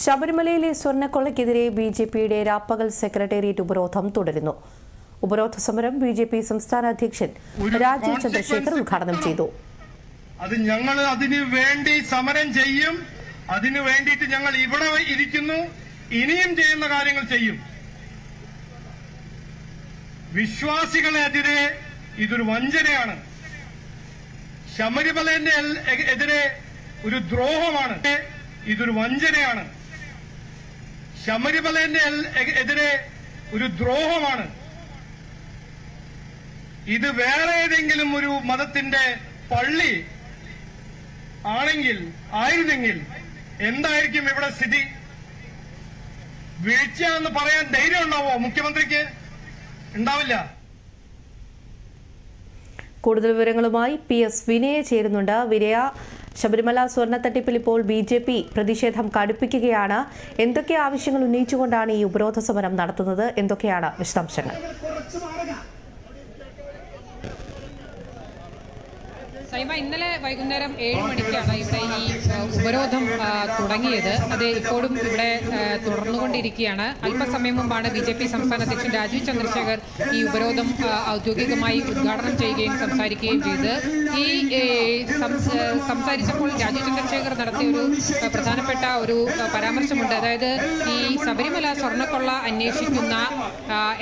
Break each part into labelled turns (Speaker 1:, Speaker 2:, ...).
Speaker 1: ശബരിമലയിലെ സ്വർണക്കൊള്ളയ്ക്കെതിരെ B J പിയുടെ രാപ്പകൽ സെക്രട്ടേറിയറ്റ് ഉപരോധം തുടരുന്നു. ഉപരോധ സമരം ബി ജെ പി സംസ്ഥാന അധ്യക്ഷൻ രാജീവ് ചന്ദ്രശേഖർ ഉദ്ഘാടനം ചെയ്തു.
Speaker 2: അത് ഞങ്ങൾ അതിനു വേണ്ടി സമരം ചെയ്യും. അതിനു വേണ്ടിയിട്ട് ഞങ്ങൾ ഇവിടെ ഇരിക്കുന്നു. ഇനിയും ചെയ്യുന്ന കാര്യങ്ങൾ ചെയ്യും. വിശ്വാസികളെതിരെ ഇതൊരു വഞ്ചനയാണ്. ശബരിമലന്റെ എതിരെ ഒരു ദ്രോഹമാണ്. ഇതൊരു വഞ്ചനയാണ്. ശബരിമലന്റെ എതിരെ ഒരു ദ്രോഹമാണ്. ഇത് വേറെ ഏതെങ്കിലും ഒരു മതത്തിന്റെ പള്ളി ആണെങ്കിൽ ആയിരുന്നെങ്കിൽ എന്തായിരിക്കും ഇവിടെ സ്ഥിതി? വീഴ്ച എന്ന് പറയാൻ ധൈര്യം ഉണ്ടാവോ മുഖ്യമന്ത്രിക്ക്? ഉണ്ടാവില്ല.
Speaker 1: കൂടുതൽ വിവരങ്ങളുമായി പി എസ് വിനയ ചേരുന്നുണ്ട്. വിനയ ശബരിമല സ്വർണ തട്ടിപ്പിൽ ഇപ്പോൾ ബി ജെ പി പ്രതിഷേധം കടുപ്പിക്കുകയാണ്. എന്തൊക്കെ ആവശ്യങ്ങൾ ഉന്നയിച്ചുകൊണ്ടാണ് ഈ ഉപരോധ സമരം നടത്തുന്നത്? എന്തൊക്കെയാണ് വിശദാംശങ്ങൾ?
Speaker 3: ഇന്നലെ വൈകുന്നേരം ഏഴ് മണിക്കാണ് ഇവിടെ ഈ ഉപരോധം തുടങ്ങിയത്. അത് ഇപ്പോഴും ഇവിടെ തുടർന്നുകൊണ്ടിരിക്കുകയാണ്. അല്പസമയം മുമ്പാണ് ബി ജെ പി സംസ്ഥാന അധ്യക്ഷൻ രാജീവ് ചന്ദ്രശേഖർ ഈ ഉപരോധം ഔദ്യോഗികമായി ഉദ്ഘാടനം ചെയ്യുകയും സംസാരിക്കുകയും ചെയ്ത്. ഈ സംസാരിച്ചപ്പോൾ രാജീവ് ചന്ദ്രശേഖർ നടത്തിയ ഒരു പ്രധാനപ്പെട്ട ഒരു പരാമർശമുണ്ട്. അതായത് ഈ ശബരിമല സ്വർണക്കൊള്ള അന്വേഷിക്കുന്ന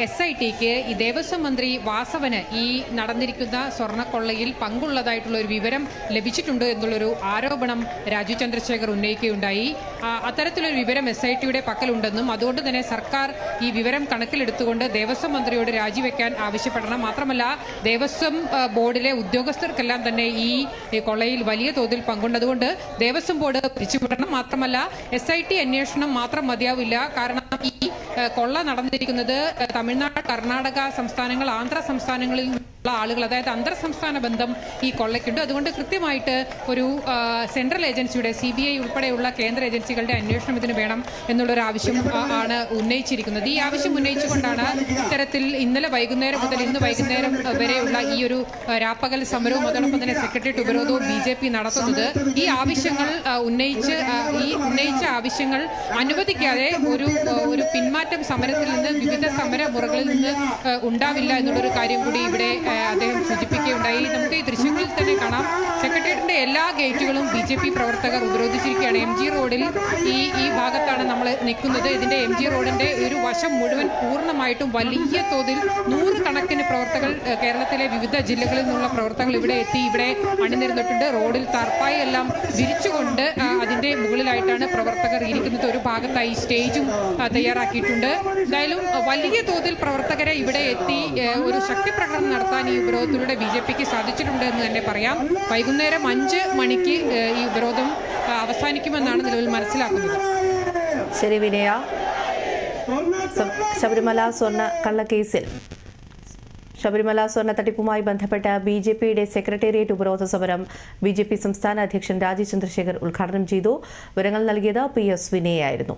Speaker 3: എസ് ഐ ടിക്ക് ഈ ദേവസ്വം മന്ത്രി വാസവന് ഈ നടന്നിരിക്കുന്ന സ്വർണക്കൊള്ളയിൽ പങ്കുള്ളതായിട്ടുള്ള ഒരു വിവരം ലഭിച്ചിട്ടുണ്ട് എന്നുള്ളൊരു ആരോപണം രാജു ചന്ദ്രശേഖർ ഉന്നയിക്കുകയുണ്ടായി. അത്തരത്തിലൊരു വിവരം എസ് ഐ ടിയുടെ പക്കലുണ്ടെന്നും അതുകൊണ്ട് തന്നെ സർക്കാർ ഈ വിവരം കണക്കിലെടുത്തുകൊണ്ട് ദേവസ്വം മന്ത്രിയോട് രാജിവെക്കാൻ ആവശ്യപ്പെടണം. മാത്രമല്ല ദേവസ്വം ബോർഡിലെ ഉദ്യോഗസ്ഥർക്കെല്ലാം തന്നെ ഈ കൊള്ളയിൽ വലിയ തോതിൽ പങ്കുണ്ടതുകൊണ്ട് ദേവസ്വം ബോർഡ് പിരിച്ചുവിടണം. മാത്രമല്ല എസ് ഐ ടി അന്വേഷണം മാത്രം മതിയാവില്ല. കാരണം ഈ കൊള്ള നടന്നിരിക്കുന്നത് തമിഴ്നാട് കർണാടക സംസ്ഥാനങ്ങൾ ആന്ധ്ര സംസ്ഥാനങ്ങളിൽ ആളുകൾ അതായത് അന്തർ സംസ്ഥാന ബന്ധം ഈ കൊള്ളയ്ക്കുണ്ട്. അതുകൊണ്ട് കൃത്യമായിട്ട് ഒരു സെൻട്രൽ ഏജൻസിയുടെ സി ബി ഐ ഉൾപ്പെടെയുള്ള കേന്ദ്ര ഏജൻസികളുടെ അന്വേഷണം ഇതിന് വേണം എന്നുള്ളൊരു ആവശ്യം ആണ് ഉന്നയിച്ചിരിക്കുന്നത്. ഈ ആവശ്യം ഉന്നയിച്ചുകൊണ്ടാണ് ഇത്തരത്തിൽ ഇന്നലെ വൈകുന്നേരം മുതൽ ഇന്ന് വൈകുന്നേരം വരെയുള്ള ഈ ഒരു രാപ്പകൽ സമരവും അതോടൊപ്പം തന്നെ സെക്രട്ടേറിയറ്റ് ഉപരോധവും ബി ജെ പി നടത്തുന്നത് ഈ ആവശ്യങ്ങൾ ഉന്നയിച്ച് ഈ ഉന്നയിച്ച ആവശ്യങ്ങൾ അനുവദിക്കാതെ ഒരു ഒരു പിന്മാറ്റം സമരത്തിൽ നിന്ന് വിവിധ സമര മുറകളിൽ നിന്ന് ഉണ്ടാവില്ല എന്നുള്ളൊരു കാര്യം കൂടി ഇവിടെ അദ്ദേഹം സൂചിപ്പിക്കുകയുണ്ടായി. നമുക്ക് ഈ ദൃശ്യങ്ങളിൽ തന്നെ കാണാം. എല്ലാ ഗേറ്റുകളും ബി ജെ പി പ്രവർത്തകർ ഉപരോധിച്ചിരിക്കുകയാണ്. എം ജി റോഡിൽ ഈ ഈ ഭാഗത്താണ് നമ്മൾ നിൽക്കുന്നത്. ഇതിന്റെ എം ജി റോഡിന്റെ ഒരു വശം മുഴുവൻ പൂർണമായിട്ടും വലിയ തോതിൽ നൂറുകണക്കിന് പ്രവർത്തകർ കേരളത്തിലെ വിവിധ ജില്ലകളിൽ നിന്നുള്ള പ്രവർത്തകർ ഇവിടെ എത്തി ഇവിടെ അണിനിരന്നിട്ടുണ്ട് റോഡിൽ തർപ്പായി എല്ലാം വിരിച്ചുകൊണ്ട് അതിന്റെ മുകളിലായിട്ടാണ് പ്രവർത്തകർ ഇരിക്കുന്നത്. ഒരു ഭാഗത്തായി സ്റ്റേജും തയ്യാറാക്കിയിട്ടുണ്ട്. എന്തായാലും വലിയ തോതിൽ പ്രവർത്തകരെ ഇവിടെ എത്തി ഒരു ശക്തി പ്രകടനം നടത്താൻ ഈ ഉപരോധത്തിലൂടെ ബി ജെ പിക്ക് സാധിച്ചിട്ടുണ്ട് എന്ന് തന്നെ പറയാം. വൈകുന്നേരം അഞ്ച് മണിക്ക് ആ, ഈ ഉപരോധം അവസാനിക്കുമെന്നാണ് നിലവിൽ മനസ്സിലാക്കുന്നത്.
Speaker 1: ശരി വിനയ. ശബരിമല സ്വർണ കള്ളക്കേസിൽ. ശബരിമല സ്വർണ തട്ടിപ്പുമായി ബന്ധപ്പെട്ട ബി ജെ പിയുടെ സെക്രട്ടേറിയറ്റ് ഉപരോധ സമരം ബി ജെ പി സംസ്ഥാന അധ്യക്ഷൻ രാജീവ് ചന്ദ്രശേഖർ ഉദ്ഘാടനം ചെയ്തു. വിവരങ്ങൾ നൽകിയത് പി എസ് വിനയായിരുന്നു